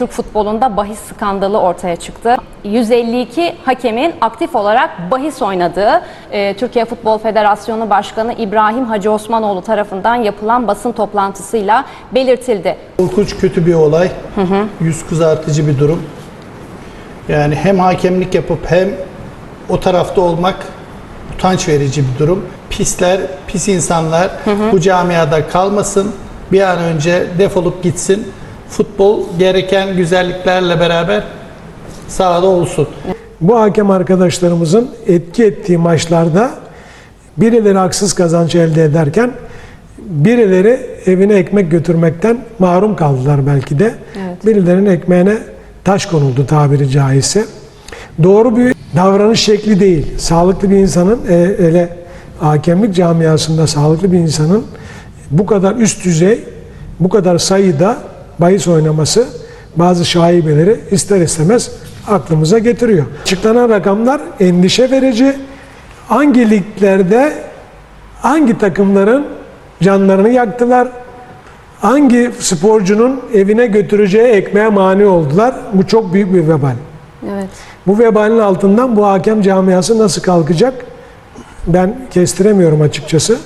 Türk futbolunda bahis skandalı ortaya çıktı. 152 hakemin aktif olarak bahis oynadığı e, Türkiye Futbol Federasyonu Başkanı İbrahim Hacı Osmanoğlu tarafından yapılan basın toplantısıyla belirtildi. Korkunç kötü bir olay. Yüz kızartıcı bir durum. Yani hem hakemlik yapıp hem o tarafta olmak utanç verici bir durum. Pisler, pis insanlar bu camiada kalmasın. Bir an önce defolup gitsin. Futbol gereken güzelliklerle beraber sahada olsun. Bu hakem arkadaşlarımızın etki ettiği maçlarda birileri haksız kazanç elde ederken birileri evine ekmek götürmekten mahrum kaldılar belki de. Birilerinin ekmeğine taş konuldu tabiri caizse. Doğru bir davranış şekli değil. Sağlıklı bir insanın e, hele hakemlik camiasında sağlıklı bir insanın bu kadar üst düzey, bu kadar sayıda bahis oynaması bazı şaibeleri ister istemez aklımıza getiriyor. Açıklanan rakamlar endişe verici. Hangi liglerde hangi takımların canlarını yaktılar? Hangi sporcunun evine götüreceği ekmeğe mani oldular? Bu çok büyük bir vebal. Evet. Bu vebalin altından bu hakem camiası nasıl kalkacak? Ben kestiremiyorum açıkçası.